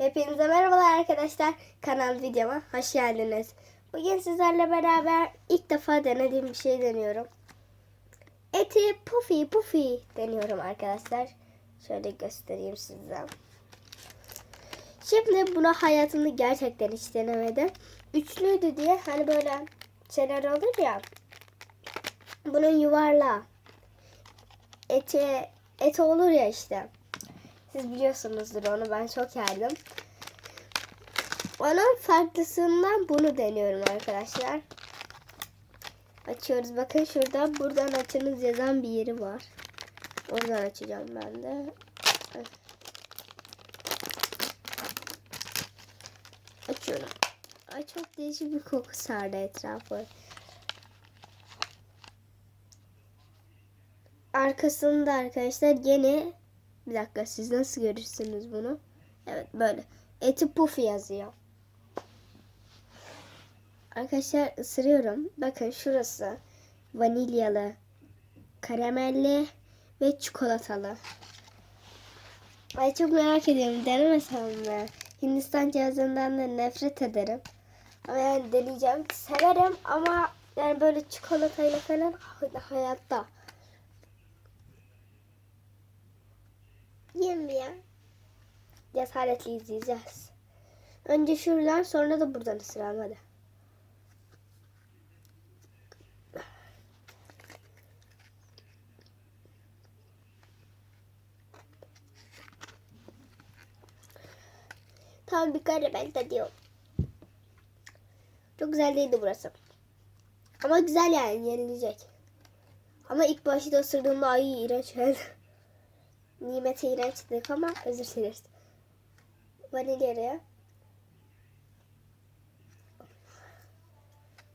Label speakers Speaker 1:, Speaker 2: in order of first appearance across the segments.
Speaker 1: Hepinize merhabalar arkadaşlar. Kanal videoma hoş geldiniz. Bugün sizlerle beraber ilk defa denediğim bir şey deniyorum. Eti pufi pufi deniyorum arkadaşlar. Şöyle göstereyim size. Şimdi bunu hayatımda gerçekten hiç denemedim. Üçlüydü diye hani böyle şeyler olur ya. Bunun yuvarlağı. Eti, eti olur ya işte. Siz biliyorsunuzdur onu ben çok yerdim. Onun farklısından bunu deniyorum arkadaşlar. Açıyoruz. Bakın şurada buradan açınız yazan bir yeri var. Oradan açacağım ben de. Açıyorum. Ay çok değişik bir koku sardı etrafı. Arkasında arkadaşlar yine bir dakika siz nasıl görürsünüz bunu? Evet böyle. Eti pufi yazıyor. Arkadaşlar ısırıyorum. Bakın şurası vanilyalı, karamelli ve çikolatalı. Ay çok merak ediyorum. Denemesem mi? Hindistan cihazından da nefret ederim. Ama yani deneyeceğim. Severim ama yani böyle çikolatayla falan hayatta. Yemiyor. Cesaretli izleyeceğiz. Önce şuradan sonra da buradan ısıralım hadi. Tam bir karamel tadı Çok güzel değildi burası. Ama güzel yani yenilecek. Ama ilk başta ısırdığımda ay iğrenç geldi. Nimete iğrenç dedik ama özür dileriz. Vanilyaya.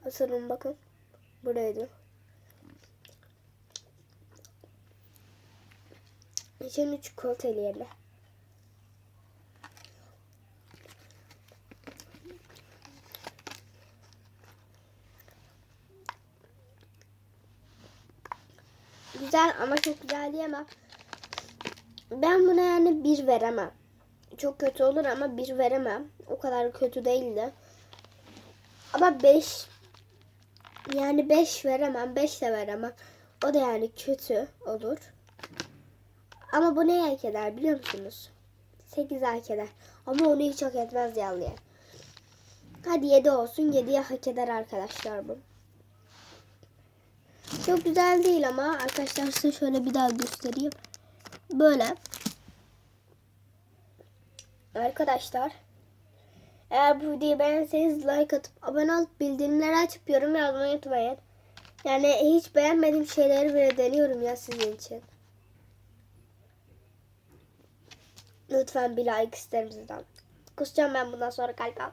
Speaker 1: Asırım bakın. Buraydı. İçinde çikolatalı yerler. Güzel ama çok güzel diyemem. Ben buna yani bir veremem. Çok kötü olur ama bir veremem. O kadar kötü değildi. Ama beş yani beş veremem. Beş de veremem. O da yani kötü olur. Ama bu ne hak eder biliyor musunuz? Sekiz hak eder. Ama onu hiç hak etmez yalıya. Hadi yedi olsun. Yediye hak eder arkadaşlar bu. Çok güzel değil ama arkadaşlar size şöyle bir daha göstereyim. Böyle. Arkadaşlar. Eğer bu videoyu beğenseniz like atıp abone olup bildirimleri açıp yorum yazmayı unutmayın. Yani hiç beğenmediğim şeyleri bile deniyorum ya sizin için. Lütfen bir like isterim sizden. Kusacağım ben bundan sonra galiba.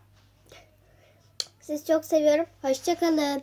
Speaker 1: Sizi çok seviyorum. Hoşçakalın.